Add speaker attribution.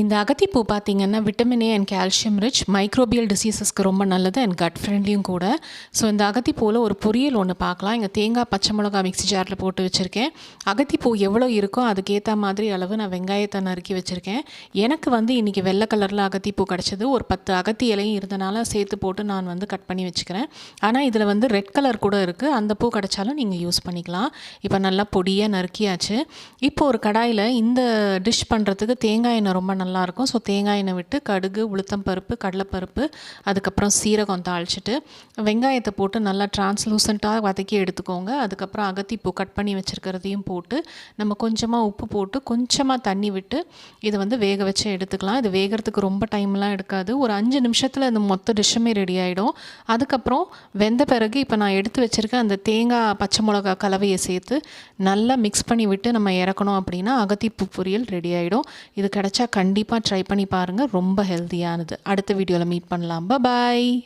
Speaker 1: இந்த அகத்திப்பூ பார்த்திங்கன்னா vitamin A and calcium rich microbial டிசீசஸ்க்கு ரொம்ப நல்லது அண்ட் கட் ஃப்ரெண்ட்லியும் கூட. ஸோ இந்த அகத்திப்பூவில் ஒரு பொரியல் ஒன்று பார்க்கலாம். இங்கே தேங்காய் பச்சை மிளகா மிக்ஸி ஜாரில் போட்டு வச்சுருக்கேன். அகத்திப்பூ எவ்வளோ இருக்கோ அதுக்கேற்ற மாதிரி அளவு நான் வெங்காயத்தை நறுக்கி வச்சுருக்கேன். எனக்கு வந்து இன்றைக்கி வெள்ளை கலரில் அகத்திப்பூ கிடச்சிது. ஒரு பத்து அகத்தி இலையும் இருந்தனால சேர்த்து போட்டு நான் வந்து கட் பண்ணி வச்சுக்கிறேன். ஆனால் இதில் வந்து ரெட் கலர் கூட இருக்குது அந்த பூ கிடச்சாலும் நீங்கள் யூஸ் பண்ணிக்கலாம். இப்போ நல்லா பொடியாக நறுக்கியாச்சு. இப்போ ஒரு கடாயில் இந்த டிஷ் பண்ணுறதுக்கு தேங்காய் எண்ணெய் ரொம்ப நல்லாயிருக்கும். ஸோ தேங்காய் எண்ணெய் விட்டு கடுகு உளுத்தம் பருப்பு கடலைப்பருப்பு அதுக்கப்புறம் சீரகம் தாளிச்சிட்டு வெங்காயத்தை போட்டு நல்லா டிரான்ஸ்லூசண்ட்டாக வதக்கி எடுத்துக்கோங்க. அதுக்கப்புறம் அகத்திப்பூ கட் பண்ணி வச்சுருக்கிறதையும் போட்டு நம்ம கொஞ்சமாக உப்பு போட்டு கொஞ்சமாக தண்ணி விட்டு இதை வந்து வேக வச்சு எடுத்துக்கலாம். இது வேகிறதுக்கு ரொம்ப டைம்லாம் எடுக்காது. ஒரு அஞ்சு நிமிஷத்தில் இந்த மொத்த டிஷ்ஷுமே ரெடி ஆகிடும் அதுக்கப்புறம் வெந்த பிறகு இப்போ நான் எடுத்து வச்சுருக்க அந்த தேங்காய் பச்சை மிளகா கலவையை சேர்த்து நல்லா மிக்ஸ் பண்ணி விட்டு நம்ம இறக்கணும் அப்படின்னா அகத்திப்பூ பொரியல் ரெடி ஆகிடும் இது கிடச்சா கண்டிப்பாக ட்ரை பண்ணி பாருங்கள் ரொம்ப ஹெல்த்தியானது அடுத்த வீடியோவில் மீட் பண்ணலாம். பாய்